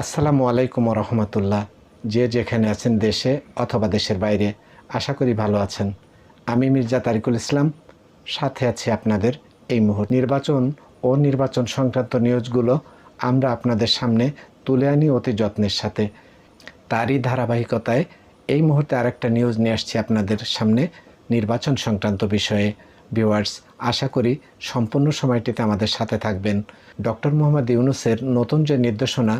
আসসালামু আলাইকুম রহমতুল্লাহ। যে যেখানে আছেন দেশে অথবা দেশের বাইরে, আশা করি ভালো আছেন। আমি মির্জা তারিকুল ইসলাম, সাথে আছি আপনাদের এই মুহূর্তে। নির্বাচন ও নির্বাচন সংক্রান্ত নিউজগুলো আমরা আপনাদের সামনে তুলে আনি অতি যত্নের সাথে। তারই ধারাবাহিকতায় এই মুহূর্তে আরেকটা নিউজ নিয়ে আসছি আপনাদের সামনে নির্বাচন সংক্রান্ত বিষয়ে। ভিউয়ার্স, আশা করি সম্পূর্ণ সময়টিতে আমাদের সাথে থাকবেন। ডক্টর মোহাম্মদ ইউনুসের নতুন যে নির্দেশনা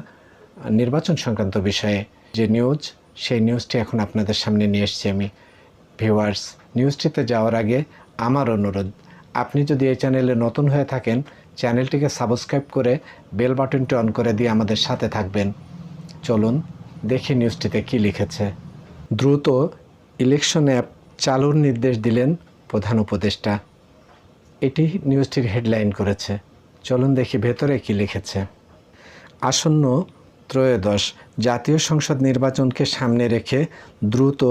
নির্বাচন সংক্রান্ত বিষয়ে যে নিউজ, সেই নিউজটি এখন আপনাদের সামনে নিয়ে এসেছি আমি। ভিউয়ার্স, নিউজটিতে যাওয়ার আগে আমার অনুরোধ, আপনি যদি এই চ্যানেলে নতুন হয়ে থাকেন, চ্যানেলটিকে সাবস্ক্রাইব করে বেল বাটনটি অন করে দিয়ে আমাদের সাথে থাকবেন। চলুন দেখি নিউজটিতে কি লিখেছে। দ্রুত ইলেকশন অ্যাপ চালুর নির্দেশ দিলেন প্রধান উপদেষ্টা। এটি নিউজটির হেডলাইন করেছে। চলুন দেখি ভেতরে কি লিখেছে। আসন্ন ত্রয়োদশ জাতীয় সংসদ নির্বাচনকে সামনে রেখে দ্রুত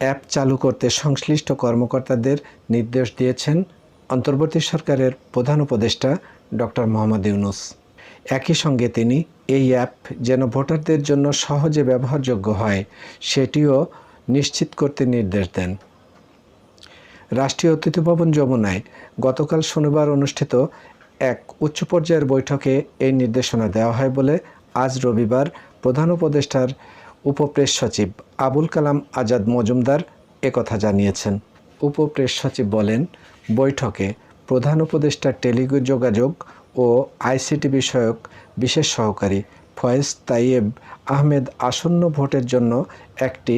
অ্যাপ চালু করতে সংশ্লিষ্ট কর্মকর্তাদের নির্দেশ দিয়েছেন অন্তর্বর্তী সরকারের প্রধান উপদেষ্টা ডক্টর মোহাম্মদ ইউনুস। একই সঙ্গে তিনি এই অ্যাপ যেন ভোটারদের জন্য সহজে ব্যবহারযোগ্য হয়, সেটিও নিশ্চিত করতে নির্দেশ দেন। রাষ্ট্রীয় অতিথি ভবন যমুনায় গতকাল শনিবার অনুষ্ঠিত এক উচ্চ পর্যায়ের বৈঠকে এই নির্দেশনা দেওয়া হয় বলে আজ রবিবার প্রধান উপদেষ্টার উপপ্রেস সচিব আবুল কালাম আজাদ মজুমদার একথা জানিয়েছেন। উপপ্রেস সচিব বলেন, বৈঠকে প্রধান উপদেষ্টার টেলিযোগাযোগ ও আইসিটি বিষয়ক বিশেষ সহকারী ফয়েজ তাইয়েব আহমেদ আসন্ন ভোটের জন্য একটি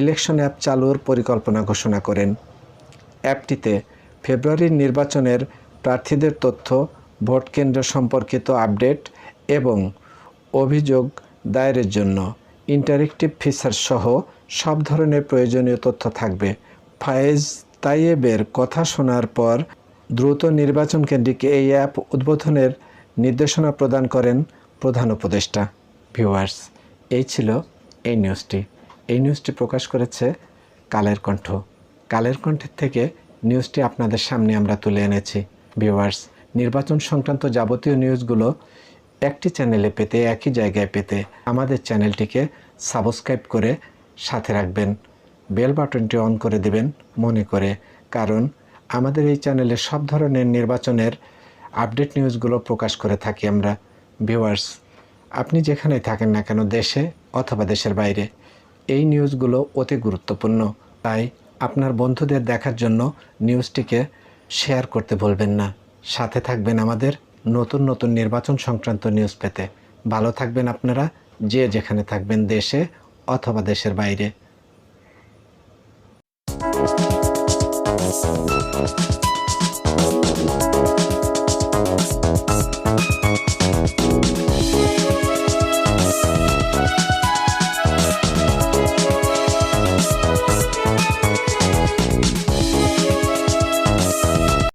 ইলেকশন অ্যাপ চালুর পরিকল্পনা ঘোষণা করেন। অ্যাপটিতে ফেব্রুয়ারির নির্বাচনের প্রার্থীদের তথ্য, ভোট কেন্দ্র সম্পর্কিত আপডেট এবং অভিযোগ দায়েরের জন্য ইন্টারেক্টিভ ফিচার সহ সব ধরনের প্রয়োজনীয় তথ্য থাকবে। ফায়েজ তাইয়েবের কথা শোনার পর দ্রুত নির্বাচন কেন্দ্রিক এই অ্যাপ উদ্বোধনের নির্দেশনা প্রদান করেন প্রধান উপদেষ্টা। ভিউয়ার্স, এই ছিল এই নিউজটি। এই নিউজটি প্রকাশ করেছে কালের কণ্ঠ। কালের কণ্ঠের থেকে নিউজটি আপনাদের সামনে আমরা তুলে এনেছি। ভিউয়ার্স, নির্বাচন সংক্রান্ত যাবতীয় নিউজগুলো একটি চ্যানেলে পেতে, একই জায়গায় পেতে আমাদের চ্যানেলটিকে সাবস্ক্রাইব করে সাথে রাখবেন। বেল বাটনটি অন করে দেবেন মনে করে, কারণ আমাদের এই চ্যানেলে সব ধরনের নির্বাচনের আপডেট নিউজগুলো প্রকাশ করে থাকি আমরা, ভিউয়ার্স। আপনি যেখানে থাকেন না কেন, দেশে অথবা দেশের বাইরে, এই নিউজগুলো অতি গুরুত্বপূর্ণ। তাই আপনার বন্ধুদের দেখার জন্য নিউজটিকে শেয়ার করতে ভুলবেন না। সাথে থাকবেন আমাদের নতুন নতুন নির্বাচন সংক্রান্ত নিউজ পেতে। ভালো থাকবেন আপনারা, যে যেখানে থাকবেন দেশে অথবা দেশের বাইরে।